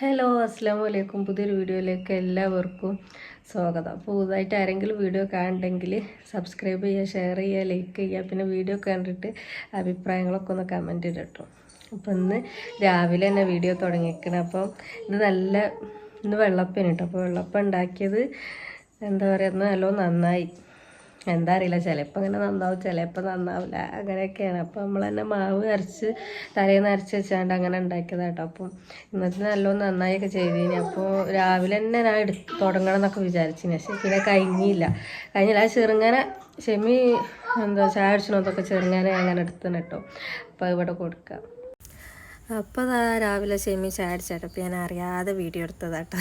Hello അസ്സാം വലൈക്കും പുതിയൊരു വീഡിയോയിലേക്ക് എല്ലാവർക്കും സ്വാഗതം. പുതുതായിട്ട് ആരെങ്കിലും വീഡിയോ കാണണ്ടെങ്കിൽ സബ്സ്ക്രൈബ് ചെയ്യുക ഷെയർ ചെയ്യുക ലൈക്ക് ചെയ്യുക. പിന്നെ വീഡിയോ കണ്ടിട്ട് അഭിപ്രായങ്ങളൊക്കെ ഒന്ന് കമന്റ് ഇടട്ടോ അപ്പോൾ ഇന്ന് രാവിലെ തന്നെ വീഡിയോ തുടങ്ങിയിരിക്കണം അപ്പം ഇത് നല്ല ഇന്ന് വെള്ളപ്പന് അപ്പോൾ വെള്ളപ്പം ഉണ്ടാക്കിയത് എന്താ പറയുക നല്ല നന്നായി. എന്താ അറിയില്ല. ചിലപ്പോൾ അങ്ങനെ നന്നാവും ചിലപ്പോൾ നന്നാവില്ല അങ്ങനെയൊക്കെയാണ്. അപ്പോൾ നമ്മൾ തന്നെ മാവ് അരച്ച് തലേന്ന് അരച്ച് വെച്ചാണ്ട് അങ്ങനെ ഉണ്ടാക്കിയതാണ് കേട്ടോ. അപ്പം ഇന്നത്തെ നല്ലോണം നന്നായൊക്കെ ചെയ്തിനി. അപ്പോൾ രാവിലെ തന്നെ ഞാൻ എടുത്ത് തുടങ്ങണം എന്നൊക്കെ വിചാരിച്ചിന്. പക്ഷേ പിന്നെ കഴിഞ്ഞില്ല. കഴിഞ്ഞില്ല. ആ ചെറുങ്ങനെ ഷെമി എന്താ ചായ അടിച്ചണതൊക്കെ ചെറുങ്ങനെ അങ്ങനെ എടുത്തണം കേട്ടോ. അപ്പോൾ ഇവിടെ കൊടുക്കാം. അപ്പോൾ അതാ രാവിലെ ഷെമി ചായ അപ്പോൾ ഞാൻ അറിയാതെ വീഡിയോ എടുത്തതാട്ടോ.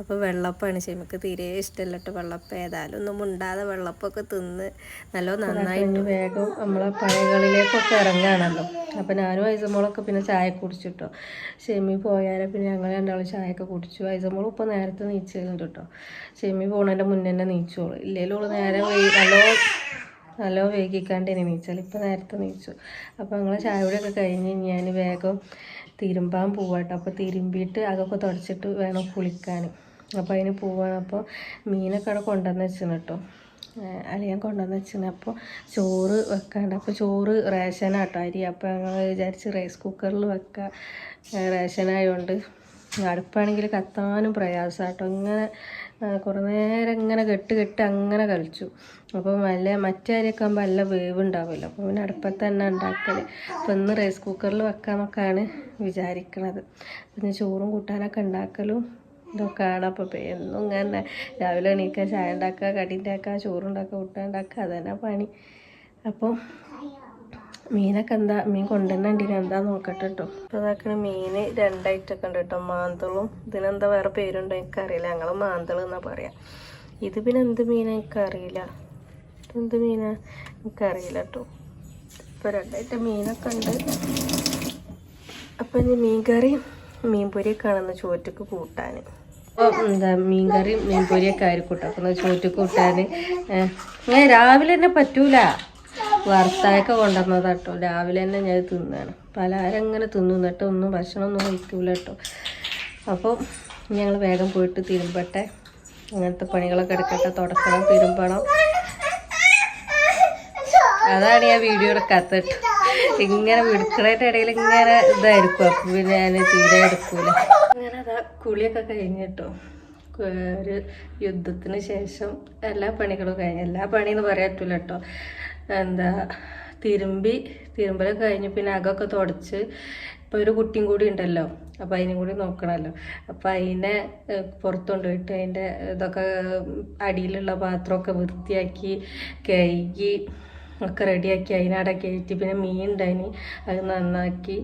അപ്പോൾ വെള്ളപ്പമാണ് ഷെമിക്ക് തീരെ ഇഷ്ടമല്ല കേട്ടോ വെള്ളപ്പം. ഏതായാലും ഒന്നും മുണ്ടാതെ വെള്ളപ്പൊക്കെ തിന്ന് നല്ല നന്നായിട്ട് വേഗം നമ്മളെ പഴയകളിലേക്കൊക്കെ ഇറങ്ങുകയാണല്ലോ അപ്പോൾ ഞാനും ഐസമോളൊക്കെ പിന്നെ ചായ കുടിച്ചിട്ടോ. ഷെമി പോയാലും പിന്നെ ഞങ്ങൾ രണ്ടാളും ചായയൊക്കെ കുടിച്ചു. ഐസമോളും ഇപ്പോൾ നേരത്തെ നീച്ചു കേട്ടോ ഷെമി പോണതിന്റെ മുന്നേ തന്നെ നീച്ചോളൂ. ഇല്ലെങ്കിലും ഓൾ നേരെ നല്ലോ നല്ല വൈകിക്കാണ്ട് ഇനി നീച്ചാൽ ഇപ്പം നേരത്തെ നീച്ചു. അപ്പോൾ ഞങ്ങൾ ചായയോടെയൊക്കെ കഴിഞ്ഞ് ഞാൻ വേഗം തിരുമ്പാൻ പോവാട്ടോ. അപ്പോൾ തിരുമ്പിയിട്ട് അതൊക്കെ തുടച്ചിട്ട് വേണം കുളിക്കാൻ അപ്പോൾ അതിന് പോവാണ്. അപ്പോൾ മീനൊക്കെ അവിടെ കൊണ്ടുവന്ന് വെച്ചിന് കേട്ടോ അളിയാൻ കൊണ്ടുവന്ന് വെച്ചിന്. അപ്പോൾ ചോറ് വെക്കാണ്ട്. അപ്പോൾ ചോറ് റേഷനാട്ടോ അരി. അപ്പോൾ ഞങ്ങൾ വിചാരിച്ച് റൈസ് കുക്കറിൽ വെക്കാം. റേഷനായതുകൊണ്ട് അടുപ്പാണെങ്കിൽ കത്താനും പ്രയാസമാട്ടോ ഇങ്ങനെ കുറേ നേരം ഇങ്ങനെ കെട്ട് കെട്ട് അങ്ങനെ കളിച്ചു. അപ്പോൾ നല്ല മറ്റേ അരിയൊക്കെ ആകുമ്പോൾ നല്ല വേവ് ഉണ്ടാവുമല്ലോ. അപ്പോൾ പിന്നെ അടുപ്പത്ത് തന്നെ ഉണ്ടാക്കൽ അപ്പോൾ ഇന്ന് റൈസ് കുക്കറിൽ വെക്കാമെന്നൊക്കെയാണ് വിചാരിക്കണത്. പിന്നെ ചോറും കൂട്ടാനൊക്കെ ഉണ്ടാക്കലും ഇതൊക്കെയാണ്. അപ്പോൾ എന്നും ഇങ്ങനെ രാവിലെ എണീക്കുക ചായ ഉണ്ടാക്കുക കടി ഉണ്ടാക്കുക ചോറുണ്ടാക്കുക കൂട്ടാൻ ഉണ്ടാക്കുക പണി. അപ്പോൾ മീനൊക്കെ എന്താ മീൻ കൊണ്ടുവന്നിട്ടിന് എന്താ നോക്കട്ടെ കേട്ടോ അതാക്കണ മീൻ രണ്ടായിട്ടൊക്കെ ഉണ്ട് കേട്ടോ മാന്തളും. ഇതിനെന്താ വേറെ പേരുണ്ടോ എനിക്കറിയില്ല. ഞങ്ങൾ മാന്തൾ എന്നാ പറയാ. ഇത് പിന്നെ എന്ത് മീനാ എനിക്കറിയില്ല. എന്ത് മീനാ എനിക്കറിയില്ല കേട്ടോ ഇപ്പോൾ രണ്ടായിട്ട് മീനൊക്കെ ഉണ്ട്. അപ്പൊ ഇനി മീൻ മീൻപൊരിയൊക്കെ മീൻ പൊരിയൊക്കെ ആണെന്ന് ചോറ്റക്ക് കൂട്ടാൻ അപ്പോൾ എന്താ മീൻ മീൻപൊരിയൊക്കെ മീൻ പൊരിയൊക്കെ ആയിരിക്കും കേട്ടോ അപ്പം ചോറ്റക്ക് കൂട്ടാൻ ഞാൻ രാവിലെ തന്നെ പറ്റൂല. വറുത്തായൊക്കെ കൊണ്ടുവന്നത് കേട്ടോ രാവിലെ തന്നെ ഞാൻ തിന്നാണ്. പലഹാരം ഇങ്ങനെ തിന്നു. എന്നിട്ട് ഒന്നും ഭക്ഷണമൊന്നും കഴിക്കില്ല കേട്ടോ. അപ്പോൾ ഞങ്ങൾ വേഗം പോയിട്ട് തിരുമ്പട്ടെ. അങ്ങനത്തെ പണികളൊക്കെ എടുക്കട്ടെ. തുടക്കണം തിരുമ്പണം. അതാണ് ഞാൻ വീഡിയോ എടുക്കാത്ത കേട്ടോ. ഇങ്ങനെ എടുക്കണതിന്റെ ഇടയിൽ ഇങ്ങനെ ഇതായിരിക്കും. അപ്പം പിന്നെ ഞാൻ തീരെ എടുക്കൂല. അങ്ങനെ അതാ കുളിയൊക്കെ കഴിഞ്ഞിട്ടോ ഒരു യുദ്ധത്തിന് ശേഷം എല്ലാ പണികളും കഴിഞ്ഞു. എല്ലാ പണിയെന്ന് പറയാൻ പറ്റില്ല കേട്ടോ. എന്താ തിരുമ്പി തിരുമ്പലൊക്കെ കഴിഞ്ഞ് പിന്നെ അകമൊക്കെ തുടച്ച് ഇപ്പോൾ ഒരു കുട്ടിയും കൂടി ഉണ്ടല്ലോ അപ്പോൾ അതിനും കൂടി നോക്കണമല്ലോ. അപ്പോൾ അതിനെ പുറത്ത് കൊണ്ടുപോയിട്ട് അതിന്റെ ഇതൊക്കെ അടിയിലുള്ള പാത്രമൊക്കെ വൃത്തിയാക്കി കഴുകി ഒക്കെ റെഡിയാക്കി അതിനവിടെ കയറ്റി പിന്നെ മീൻ ഉണ്ടായിന് അത് നന്നാക്കി.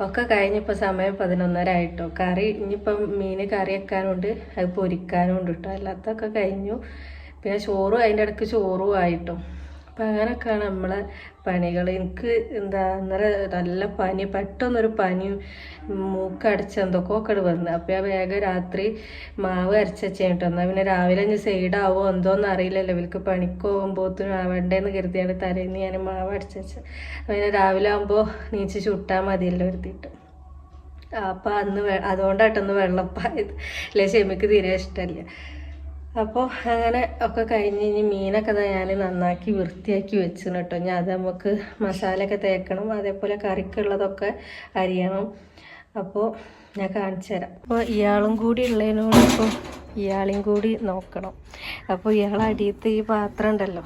ഒക്കെ കഴിഞ്ഞപ്പോൾ സമയം പതിനൊന്നര ആയിട്ടോ. കറി ഇനിയിപ്പം മീൻ കറി വെക്കാനുണ്ട് അത് പൊരിക്കാനും ഉണ്ട് കേട്ടോ. അല്ലാത്തൊക്കെ കഴിഞ്ഞു. പിന്നെ ചോറും അതിന്റെ ഇടയ്ക്ക് ചോറും ആയിട്ടോ. അപ്പം അങ്ങനെയൊക്കെയാണ് നമ്മളെ പണികൾ എനിക്ക് എന്താ അന്നേരം നല്ല പനി പെട്ടെന്നൊരു പനി മൂക്കടച്ച് എന്തൊക്കെ വന്നു അപ്പം ഞാൻ വേഗം രാത്രി മാവ് അരച്ച് വെച്ചിട്ട് പിന്നെ രാവിലെ ഇനി സൈഡാവോ എന്തോന്ന് അറിയില്ലല്ലോ. ഇവർക്ക് പണിക്ക് പോകുമ്പോഴത്തേനും ആവണ്ടേന്ന് കരുതിയാണ് തലേന്ന് ഞാൻ മാവ് അടച്ച് വെച്ച് പിന്നെ രാവിലെ ആകുമ്പോൾ നീച്ച് ചുട്ടാൽ മതിയല്ലോ കരുതിയിട്ട്. അപ്പം അന്ന് അതുകൊണ്ടായിട്ടൊന്ന് വെള്ളപ്പായത്. അല്ലെ ഷെമിക്ക് തീരെ ഇഷ്ടമല്ല അപ്പോൾ അങ്ങനെ ഒക്കെ കഴിഞ്ഞ് ഇനി മീനൊക്കെ ഞാൻ നന്നാക്കി വൃത്തിയാക്കി വെച്ചു കേട്ടോ ഞാൻ അത് നമുക്ക് മസാലയൊക്കെ തേക്കണം അതേപോലെ കറിക്കുള്ളതൊക്കെ അരിയണം. അപ്പോൾ ഞാൻ കാണിച്ചു തരാം. അപ്പോൾ ഇയാളും കൂടി ഉള്ളതിനോട് ഇപ്പോൾ ഇയാളെയും കൂടി നോക്കണം. അപ്പോൾ ഇയാൾ അടിയത്തെ ഈ പാത്രം ഉണ്ടല്ലോ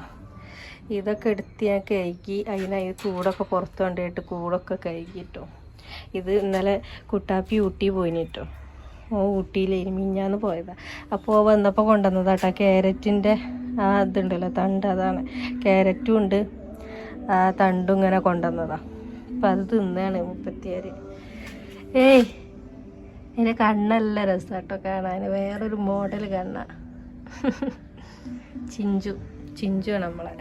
ഇതൊക്കെ എടുത്ത് ഞാൻ കഴുകി അതിനായി കൂടൊക്കെ പുറത്തു കൊണ്ടുപോയിട്ട് കൂടൊക്കെ കഴുകിട്ടോ ഇത് ഇന്നലെ കുട്ടാപ്പി ഊട്ടി പോയിട്ടോ ഓ ഊട്ടിയിലേന് മിഞ്ഞാന്ന് പോയതാണ് അപ്പോൾ വന്നപ്പോൾ കൊണ്ടുവന്നതാട്ടോ. ക്യാരറ്റിന്റെ ആ ഇതുണ്ടല്ലോ തണ്ട് അതാണ്. ക്യാരറ്റും ഉണ്ട്. ആ തണ്ടും ഇങ്ങനെ കൊണ്ടുവന്നതാണ് അപ്പം അത് തിന്നാണ് മുപ്പത്തിയാറ് ഏയ് എന്റെ കണ്ണല്ല രസമാട്ടോ കാണാൻ വേറൊരു മോഡൽ കണ്ണ. ചിഞ്ചു. ചിഞ്ചു ആണ് നമ്മളെ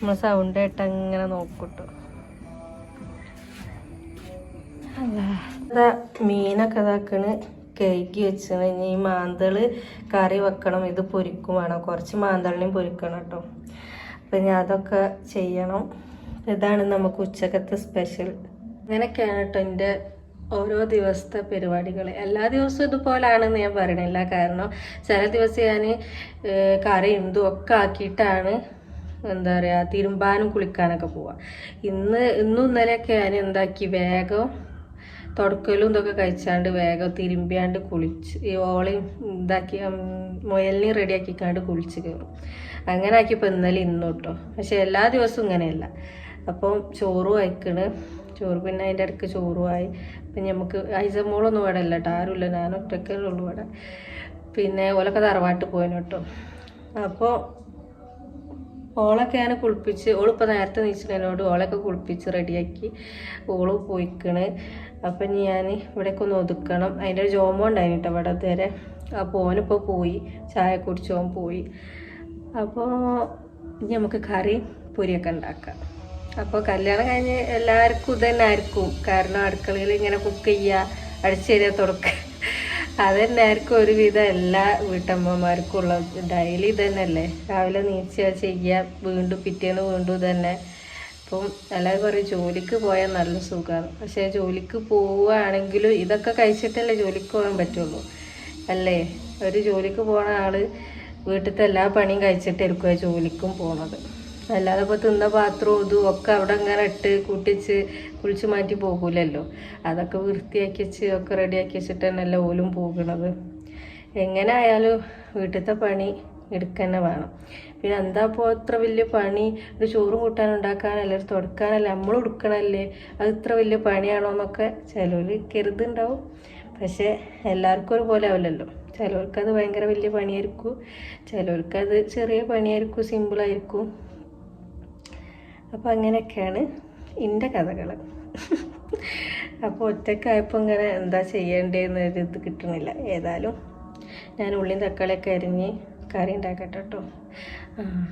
നമ്മൾ സൗണ്ട് കേട്ട് അങ്ങനെ നോക്കൂട്ടോ. മീനൊക്കെ ഇതാക്കണ് കഴുകി വെച്ചത്. ഈ മാന്തൾ കറി വെക്കണം. ഇത് പൊരിക്കും വേണം. കുറച്ച് മാന്തളിനെയും പൊരിക്കണം കേട്ടോ. അപ്പം ഞാൻ അതൊക്കെ ചെയ്യണം. ഇതാണ് നമുക്ക് ഉച്ചക്കത്തെ സ്പെഷ്യൽ. അങ്ങനെയൊക്കെയാണ് കേട്ടോ എന്റെ ഓരോ ദിവസത്തെ പരിപാടികൾ എല്ലാ ദിവസവും ഇതുപോലാണെന്ന് ഞാൻ പറയണില്ല. കാരണം ചില ദിവസം ഞാൻ കറി എന്തും ഒക്കെ ആക്കിയിട്ടാണ് എന്താ പറയുക തിരുമ്പാനും കുളിക്കാനൊക്കെ പോവാം. ഇന്ന് ഇന്നും ഇന്നലെയൊക്കെ ഞാൻ എന്താക്കി? വേഗം തുടക്കലും ഇതൊക്കെ കഴിച്ചാണ്ട് വേഗം തിരുമ്പിയാണ്ട് കുളിച്ച് ഈ ഓളയും ഇതാക്കി ഉം, മുയലിനെയും റെഡിയാക്കിക്കാണ്ട് കുളിച്ച് കയറും അങ്ങനെ ആക്കിയപ്പോൾ ഇന്നലെ ഇന്നും കേട്ടോ പക്ഷെ എല്ലാ ദിവസവും ഇങ്ങനെയല്ല. അപ്പം ചോറ് വായിക്കണ് ചോറ് പിന്നെ അതിന്റെ ഇടയ്ക്ക് ചോറുമായി പിന്നെ നമുക്ക് ഐസമോളൊന്നും ഇവിടെ ഇല്ല കേട്ടോ ആരുമില്ല ഞാൻ ഒറ്റക്കേ ഉള്ളൂ ഇവിടെ. പിന്നെ ഓലൊക്കെ തറവാട്ട് പോയിന് കേട്ടോ അപ്പോൾ ഓളൊക്കെ ഞാൻ കുളിപ്പിച്ച് ഓളിപ്പോൾ നേരത്തെ നീച്ചിനോട് ഓളൊക്കെ കുളിപ്പിച്ച് റെഡിയാക്കി ഓൾ പോയിക്കണ്. അപ്പം ഞാൻ ഇവിടേക്ക് ഒന്ന് ഒതുക്കണം. അതിന്റെ ഒരു ജോമോ ഉണ്ടായിരുന്നു കേട്ടോ ഇവിടെ ഇതുവരെ. അപ്പോൾ ഓനിപ്പോൾ പോയി. ചായ കുടിച്ചോൻ പോയി. അപ്പോൾ ഇനി നമുക്ക് കറി പൊരിയൊക്കെ ഉണ്ടാക്കാം. അപ്പോൾ കല്യാണം കഴിഞ്ഞ് എല്ലാവർക്കും ഇത് തന്നെ ആയിരിക്കും. കാരണം അടുക്കളയിൽ ഇങ്ങനെ കുക്ക് ചെയ്യുക അടിച്ചേരിയ തുടക്കുക അത് തന്നെ ആയിരിക്കും ഒരുവിധം എല്ലാ വീട്ടമ്മമാർക്കും ഉള്ള ഡെയിലി ഇത് തന്നെയല്ലേ? രാവിലെ നീച്ച ചെയ്യുക വീണ്ടും പിറ്റേന്ന് വീണ്ടും ഇത് തന്നെ. അപ്പം എല്ലാവരും പറയും ജോലിക്ക് പോയാൽ നല്ല സുഖമാണ് പക്ഷേ ജോലിക്ക് പോവുകയാണെങ്കിലും ഇതൊക്കെ കഴിച്ചിട്ടല്ലേ ജോലിക്ക് പോകാൻ പറ്റുള്ളൂ. അല്ലേ? ഒരു ജോലിക്ക് പോണ ആൾ വീട്ടിലത്തെ എല്ലാ പണിയും കഴിച്ചിട്ടായിരിക്കും ജോലിക്കും പോണത്. അല്ലാതെ ഇപ്പോൾ തിന്ന പാത്രവും ഇതും ഒക്കെ അവിടെ ഇങ്ങനെ ഇട്ട് കുട്ടിച്ച് കുളിച്ച് മാറ്റി പോകൂലല്ലോ. അതൊക്കെ വൃത്തിയാക്കി വെച്ച് ഒക്കെ റെഡിയാക്കി വെച്ചിട്ട് തന്നെയല്ലേ ഓലും പോകുന്നത്. എങ്ങനെ ആയാലും വീട്ടിലത്തെ പണി എടുക്കന്നെ വേണം. പിന്നെ എന്താ ഇപ്പോൾ ഇത്ര വലിയ പണി? ഒരു ചോറും കൂട്ടാൻ ഉണ്ടാക്കാനല്ലേ ഒരു തുടക്കാനല്ലേ നമ്മൾ ഉടുക്കണല്ലേ അത് ഇത്ര വലിയ പണിയാണോ എന്നൊക്കെ ചിലവർ കരുതുണ്ടാവും പക്ഷേ എല്ലാവർക്കും ഒരുപോലെ ആവില്ലല്ലോ. ചിലവർക്കത് ഭയങ്കര വലിയ പണിയായിരിക്കും. ചിലവർക്കത് ചെറിയ പണിയായിരിക്കും സിമ്പിളായിരിക്കും അപ്പോൾ അങ്ങനെയൊക്കെയാണ് എന്റെ കഥകൾ അപ്പോൾ ഒറ്റക്കായപ്പോൾ ഇങ്ങനെ എന്താ ചെയ്യേണ്ടതെന്ന് ഒരു ഇത് കിട്ടണില്ല. ഏതായാലും ഞാൻ ഉള്ളിയും തക്കാളിയൊക്കെ അരിഞ്ഞ് കറി ഉണ്ടാക്കട്ടെ കേട്ടോ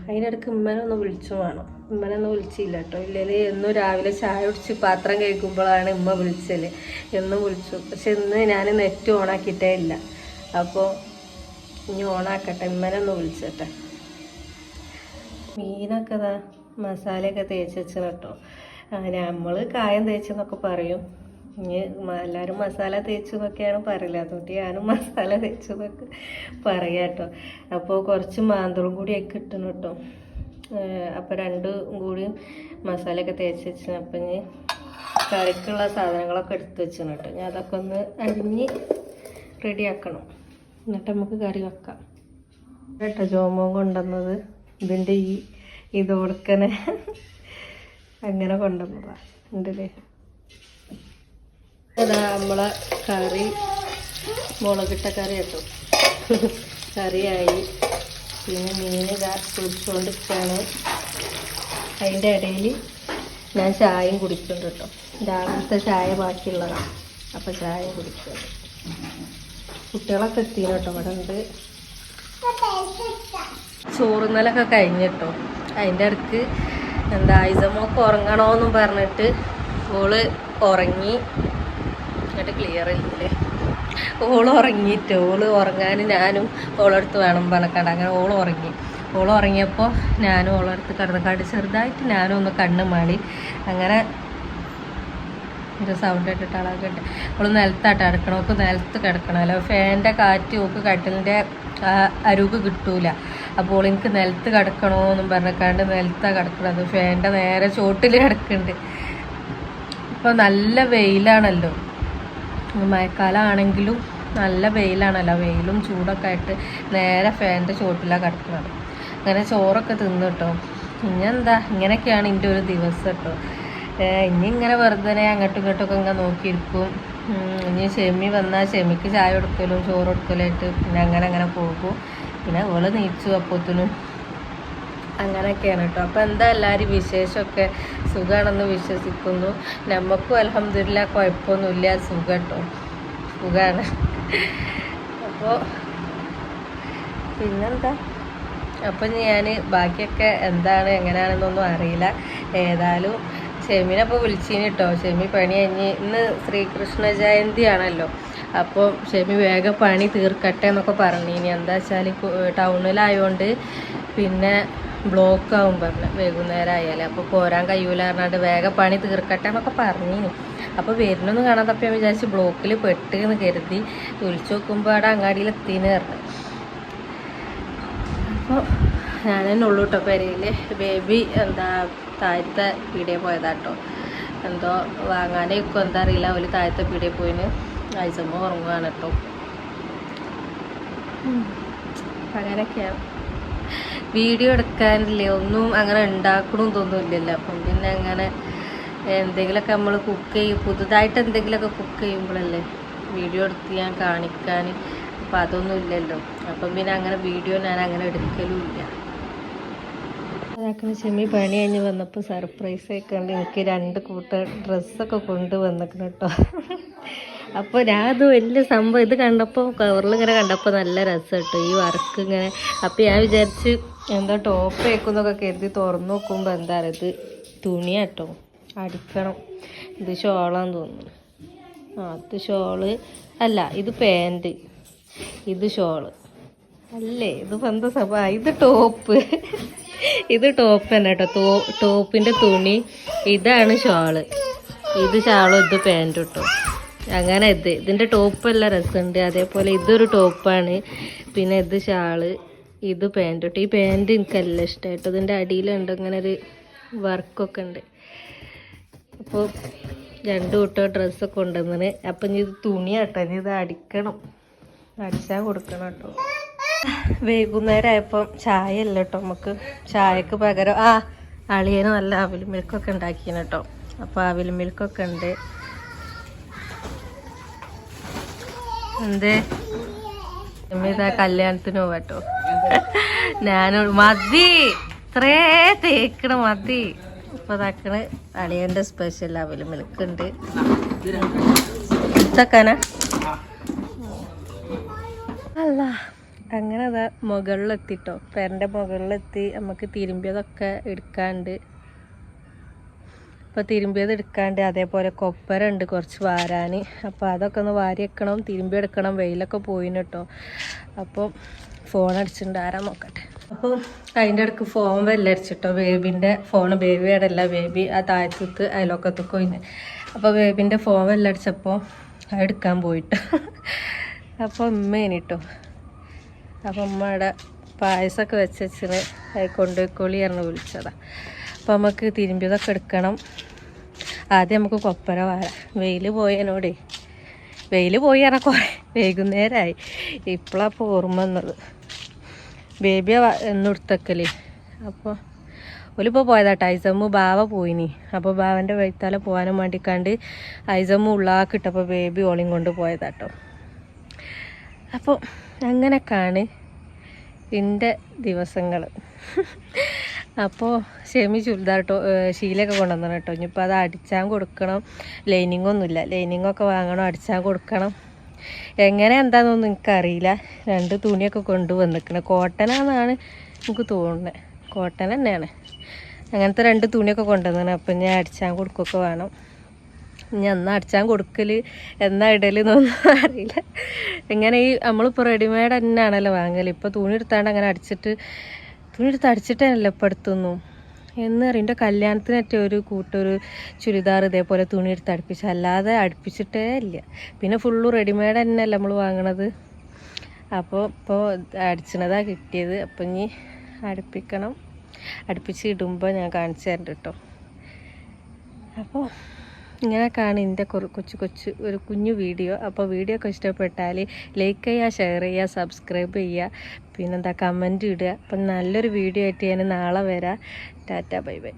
അതിനിടയ്ക്ക് ഉമ്മനെ ഒന്ന് വിളിച്ചു വേണം. ഉമ്മനൊന്നും വിളിച്ചില്ല കേട്ടോ ഇല്ലെങ്കിൽ എന്നും രാവിലെ ചായ കുടിച്ച് പാത്രം കഴിക്കുമ്പോഴാണ് ഉമ്മ വിളിച്ചത് എന്നും വിളിച്ചു. പക്ഷെ ഇന്ന് ഞാൻ നെറ്റ് ഓണാക്കിയിട്ടേ ഇല്ല. അപ്പോൾ ഇനി ഓണാക്കട്ടെ. ഉമ്മനൊന്ന് വിളിച്ചട്ടെ. മീനൊക്കെ മസാലയൊക്കെ തേച്ച് വെച്ചു കേട്ടോ നമ്മൾ കായം തേച്ചെന്നൊക്കെ പറയും. ഇനി എല്ലാവരും മസാല തേച്ചു എന്നൊക്കെയാണ് പറയില്ല അതുകൊണ്ട് ഞാനും മസാല തേച്ചു എന്നൊക്കെ പറയാം കേട്ടോ അപ്പോൾ കുറച്ച് മാന്തളും കൂടിയൊക്കെ കിട്ടണം കേട്ടോ അപ്പോൾ രണ്ടും കൂടി മസാലയൊക്കെ തേച്ച് വെച്ചു അപ്പം ഇനി കറിക്കുള്ള സാധനങ്ങളൊക്കെ എടുത്ത് വെച്ചു കേട്ടോ ഞാൻ അതൊക്കെ ഒന്ന് അരിഞ്ഞ് റെഡിയാക്കണം. എന്നിട്ട് നമുക്ക് കറി വെക്കാം. കേട്ടോ ജോമോൻ കൊണ്ടുവന്നത് ഇതിന്റെ ഈ ഇതോടക്കനെ അങ്ങനെ കൊണ്ടുവന്നതാണ് ഉണ്ടല്ലേ? അതാ നമ്മളെ കറി മുളകിട്ട കറി കേട്ടോ. കറിയായി. പിന്നെ മീൻ ഇതാ കുടിച്ചുകൊണ്ടിരിക്കുകയാണ് അതിന്റെ ഇടയിൽ ഞാൻ ചായയും കുടിക്കുന്നുണ്ട് കേട്ടോ. രാവിലത്തെ ചായ ബാക്കിയുള്ളതാണ് അപ്പോൾ ചായ കുടിക്കുക കുട്ടികളൊക്കെ എത്തിയാണ് കേട്ടോ. ഇവിടെ ഉണ്ട്. ചോറുന്നലൊക്കെ കഴിഞ്ഞിട്ടോ അതിന്റെ ഇടയ്ക്ക് എന്താ ഐസമോക്ക് ഉറങ്ങണോന്നും പറഞ്ഞിട്ട് ഓൾ ഉറങ്ങി. എന്നിട്ട് ക്ലിയർ ഇല്ലേ ഓൾ ഉറങ്ങിയിട്ട് ഓൾ ഉറങ്ങാൻ ഞാനും ഓളെടുത്ത് വേണം പറഞ്ഞക്കാണ്ട്. അങ്ങനെ ഓൾ ഉറങ്ങി. ഓൾ ഉറങ്ങിയപ്പോൾ ഞാനും ഓളടുത്ത് കിടന്നക്കാണ്ട് ചെറുതായിട്ട് ഞാനും ഒന്ന് കണ്ണ് മാളി അങ്ങനെ ഒരു സൗണ്ട് ഇട്ടിട്ട് അളകട്ടെ അവൾ നിലത്താട്ട് കിടക്കണം ഓക്ക് നിലത്ത് കിടക്കണമല്ലോ ഫാനിന്റെ കാറ്റ് ഓക്ക് കട്ടിലിന്റെ അരുവ് കിട്ടൂല. അപ്പോൾ എനിക്ക് നിലത്ത് കിടക്കണമെന്നും പറഞ്ഞക്കാണ്ട് നിലത്താണ് കിടക്കണത്. ഫാനിന്റെ നേരെ ചോട്ടിൽ കിടക്കുന്നുണ്ട് ഇപ്പോൾ നല്ല വെയിലാണല്ലോ. മഴക്കാലമാണെങ്കിലും നല്ല വെയിലാണല്ലോ. വെയിലും ചൂടൊക്കെ ആയിട്ട് നേരെ ഫാനിന്റെ ചുവട്ടിലാണ് കിടക്കുന്നത്. അങ്ങനെ ചോറൊക്കെ തിന്നു കേട്ടോ ഇനി എന്താ ഇങ്ങനെയൊക്കെയാണ് എന്റെ ഒരു ദിവസം കേട്ടോ ഇനി ഇങ്ങനെ വെറുതെ അങ്ങോട്ടും ഇങ്ങോട്ടും ഒക്കെ ഇങ്ങനെ നോക്കിയിരിക്കും. ഇനി ഷെമി വന്നാൽ ഷെമിക്ക് ചായ കൊടുക്കലും ചോറ് കൊടുക്കലായിട്ട് പിന്നെ അങ്ങനെ അങ്ങനെ പോകും. പിന്നെ ഓൾ നീച്ചു അപ്പോത്തിനും. അങ്ങനെയൊക്കെയാണ് കേട്ടോ. അപ്പോൾ എന്താ എല്ലാവരും വിശേഷമൊക്കെ? സുഖമാണെന്ന് വിശ്വസിക്കുന്നു. നമുക്കും അലഹമില്ല കുഴപ്പമൊന്നുമില്ല. സുഖം കേട്ടോ. സുഖമാണ് അപ്പോൾ പിന്നെന്താ? അപ്പം ഞാൻ ബാക്കിയൊക്കെ എന്താണ് എങ്ങനെയാണെന്നൊന്നും അറിയില്ല. ഏതായാലും ഷെമിനെ അപ്പോൾ വിളിച്ചിന് കേട്ടോ. ഷെമി പണി കഴിഞ്ഞ് ഇന്ന് ശ്രീകൃഷ്ണ ജയന്തി ആണല്ലോ അപ്പോൾ ഷെമി വേഗം പണി തീർക്കട്ടെ എന്നൊക്കെ പറഞ്ഞു ഇനി എന്താ വെച്ചാൽ ടൗണിലായതുകൊണ്ട് പിന്നെ ബ്ലോക്ക് ആവും പറഞ്ഞു വൈകുന്നേരം ആയാലേ അപ്പോൾ പോരാൻ കഴിയൂല പറഞ്ഞാണ്ട് വേഗം പണി തീർക്കട്ടെ എന്നൊക്കെ പറഞ്ഞിനി. അപ്പോൾ വരുന്നൊന്നും കാണാൻ തപ്പി ഞാൻ വിചാരിച്ച് ബ്ലോക്കിൽ പെട്ട് എന്ന് കരുതി വിളിച്ചു നോക്കുമ്പോൾ അവിടെ അങ്ങാടിയിൽ എത്തിന്ന് പറഞ്ഞു. അപ്പോൾ ഞാൻ തന്നെ ഉള്ളൂ കേട്ടോ പെരയിൽ ബേബി എന്താ താഴത്തെ പീടിയെ പോയതാട്ടോ. എന്തോ വാങ്ങാനേക്കും എന്താ അറിയില്ല. ഒരു താഴത്തെ പീടിയെ പോയിന്. ആഴ്ചമ്മ ഉറങ്ങുകയാണ് കേട്ടോ. അങ്ങനെയൊക്കെയാണ്. വീഡിയോ എടുക്കാനില്ലേ? ഒന്നും അങ്ങനെ ഉണ്ടാക്കണമെന്ന് തോന്നുന്നില്ലല്ലോ അപ്പം പിന്നെ അങ്ങനെ എന്തെങ്കിലുമൊക്കെ നമ്മൾ കുക്ക് ചെയ്യും. പുതുതായിട്ട് എന്തെങ്കിലുമൊക്കെ കുക്ക് ചെയ്യുമ്പോഴല്ലേ വീഡിയോ എടുത്ത് ഞാൻ കാണിക്കാൻ. അപ്പം അതൊന്നും ഇല്ലല്ലോ അപ്പം പിന്നെ അങ്ങനെ വീഡിയോ ഞാൻ അങ്ങനെ എടുക്കലും ഇല്ല അതാക്കുന്ന ചെമ്മി പണി കഴിഞ്ഞ് വന്നപ്പോൾ സർപ്രൈസ് ആയിക്കൊണ്ട് എനിക്ക് രണ്ട് കൂട്ട ഡ്രസ്സൊക്കെ കൊണ്ട് വന്നിക്കണം കേട്ടോ. അപ്പോൾ ഞാൻ അത് വലിയ സംഭവം ഇത് കണ്ടപ്പോൾ കവറിൽ ഇങ്ങനെ കണ്ടപ്പോൾ നല്ല രസം കേട്ടോ. ഈ വർക്ക് ഇങ്ങനെ. അപ്പോൾ ഞാൻ വിചാരിച്ച് എന്താ ടോപ്പ് വെക്കുന്നൊക്കെ കരുതി തുറന്നു നോക്കുമ്പോൾ എന്താ ഇത് തുണിയാട്ടോ അടിക്കണം. ഇത് ഷോളാന്ന് തോന്നുന്നു. ആ അത് ഷോൾ. അല്ല ഇത് പാന്റ് ഇത് ഷോൾ. അല്ലേ? ഇതിപ്പോൾ എന്താ സഭ ഇത് ടോപ്പ് ഇത് ടോപ്പ് തന്നെ കേട്ടോ. ടോപ്പിന്റെ തുണി. ഇതാണ് ഷോൾ. ഇത് ഷാളും ഇത് പാന്റും കേട്ടോ. അങ്ങനെ ഇത്. ഇതിന്റെ ടോപ്പ് എല്ലാം രസമുണ്ട്. അതേപോലെ ഇതൊരു ടോപ്പാണ് പിന്നെ ഇത് ഷാൾ ഇത് പാന്റ് കേട്ടോ ഈ പാന്റ് എനിക്കെല്ലാം ഇഷ്ടമായിട്ടോ ഇതിന്റെ അടിയിലുണ്ട് ഇങ്ങനെ ഒരു വർക്കൊക്കെ ഉണ്ട്. അപ്പോൾ രണ്ട് കൂട്ടം ഡ്രസ്സൊക്കെ കൊണ്ടുവന്നിന്. അപ്പം ഇനി ഇത് തുണിയാട്ടോ. ഇനി ഇത് അടിക്കണം. അടിച്ചാൽ കൊടുക്കണം കേട്ടോ. വൈകുന്നേരം ആയപ്പം ചായ അല്ല കേട്ടോ നമുക്ക്. ചായക്ക് പകരം ആ അളിയന് നല്ല അവിൽ മിൽക്കൊക്കെ ഉണ്ടാക്കിയാണ് കേട്ടോ. അപ്പോൾ അവിൽ മിൽക്കൊക്കെ ഉണ്ട്. എന്തേ? ഇതാ കല്യാണത്തിന് പോവാട്ടോ. ഞാനോട് മതി. ഇത്രേ തേക്കണ മതി. ഇപ്പൊ ഇതാക്കണ് അളിയന്റെ സ്പെഷ്യൽ അവിൽ മിൽക്ക് ഉണ്ട്. ഇതാക്കാനാ അല്ല അങ്ങനെ അതാ മുകളിലെത്തിട്ടോ. പെരന്റെ മുകളിലെത്തി. നമുക്ക് തിരുമ്പിയതൊക്കെ എടുക്കാണ്ട്. അപ്പോൾ തിരുമ്പിയത് എടുക്കാണ്ട് അതേപോലെ കൊപ്പര ഉണ്ട് കുറച്ച് വാരാൻ അപ്പോൾ അതൊക്കെ ഒന്ന് വാരി വെക്കണം തിരുമ്പി എടുക്കണം. വെയിലൊക്കെ പോയിന് കേട്ടോ അപ്പോൾ ഫോൺ അടിച്ചിട്ടുണ്ട് ആരാ നോക്കട്ടെ. അപ്പോൾ അതിന്റെ ഇടയ്ക്ക് ഫോൺ വെല്ലടിച്ചിട്ടോ ബേബിന്റെ ഫോൺ ബേബിയുടെ അല്ല ബേബി ആ താഴത്ത് അയലോക്കത്തൊക്കെ ഇന്ന് അപ്പോൾ ബേബിന്റെ ഫോൺ വെല്ലടിച്ചപ്പോൾ എടുക്കാൻ പോയിട്ട്. അപ്പോൾ ഉമ്മേനിട്ടോ അപ്പം ഉമ്മയുടെ പായസമൊക്കെ വെച്ച് വെച്ചിന്. കൊണ്ടുപോയിക്കോളി പറഞ്ഞ് വിളിച്ചതാണ് അപ്പം നമുക്ക് തിരുമ്പിയതൊക്കെ എടുക്കണം. ആദ്യം നമുക്ക് കൊപ്പര വാഴ വെയിൽ പോയതിനോടെ വെയിൽ പോയി പറഞ്ഞാൽ കുറേ വൈകുന്നേരമായി ഇപ്പോഴാണ് അപ്പോൾ ഓർമ്മ വന്നത്. ബേബിയെ എന്നും എടുത്തക്കൽ അപ്പോൾ ഒലിപ്പോൾ പോയതാട്ടോ. ഐസമ്മു ബാവ പോയിനി. അപ്പോൾ ബാവന്റെ വഴിത്താല പോകാനും വേണ്ടിക്കാണ്ട് ഐസമ്മു ഉള്ളാക്കിട്ടപ്പോൾ ബേബി ഓളിയും കൊണ്ട് പോയതാട്ടോ. അപ്പോൾ അങ്ങനെയൊക്കെയാണ് എന്റെ ദിവസങ്ങൾ അപ്പോൾ ഷെമി ചുരിദാർ ടോ ശീലൊക്കെ കൊണ്ടുവന്നു കേട്ടോ. ഇനിയിപ്പോൾ അത് അടിച്ചാൻ കൊടുക്കണം. ലൈനിങ് ഒന്നുമില്ല. ലൈനിങ്ങൊക്കെ വാങ്ങണം അടിച്ചാൻ കൊടുക്കണം. എങ്ങനെ എന്താണെന്നൊന്നും എനിക്കറിയില്ല. രണ്ട് തുണിയൊക്കെ കൊണ്ടുവന്നിക്കണം കോട്ടനാണെന്നാണ് എനിക്ക് തോന്നുന്നത് കോട്ടൻ തന്നെയാണ്. അങ്ങനത്തെ രണ്ട് തുണിയൊക്കെ കൊണ്ടുവന്നാണ് അപ്പം ഞാൻ അടിച്ചാൻ കൊടുക്കുകയൊക്കെ വേണം. ഇനി എന്നാ അടിച്ചാൻ കൊടുക്കൽ എന്നാ ഇടൽ എന്നൊന്നും അറിയില്ല. ഇങ്ങനെ ഈ നമ്മളിപ്പോൾ റെഡിമെയ്ഡ് തന്നെയാണല്ലോ വാങ്ങൽ ഇപ്പോൾ തുണി എടുത്താണ്ട് അങ്ങനെ അടിച്ചിട്ട് തുണി എടുത്ത് എടുത്തൊന്നും? എന്ന് പറയും. കല്യാണത്തിനൊറ്റ ഒരു കൂട്ടൊരു ചുരിദാർ ഇതേപോലെ തുണി എടുത്ത് അടുപ്പിച്ച. അല്ലാതെ അടുപ്പിച്ചിട്ടേ ഇല്ല. പിന്നെ ഫുള്ള് റെഡിമെയ്ഡ് തന്നെയല്ല നമ്മൾ വാങ്ങണത്. അപ്പോൾ ഇപ്പോൾ അടിച്ചണതാണ് കിട്ടിയത്. അപ്പം ഇനി അടുപ്പിക്കണം. അടുപ്പിച്ച് ഇടുമ്പോൾ ഞാൻ കാണിച്ചു തരണ്ട് കേട്ടോ അപ്പോൾ ഇങ്ങനെയൊക്കെയാണ് എന്റെ കൊച്ചു കൊച്ചു ഒരു കുഞ്ഞു വീഡിയോ. അപ്പോൾ വീഡിയോ ഒക്കെ ഇഷ്ടപ്പെട്ടാൽ ലൈക്ക് ചെയ്യുക ഷെയർ ചെയ്യുക സബ്സ്ക്രൈബ് ചെയ്യുക. പിന്നെന്താ കമന്റ് ഇടുക. അപ്പം നല്ലൊരു വീഡിയോ ആയിട്ട് ഞാൻ നാളെ വരാം. Tata bye bye.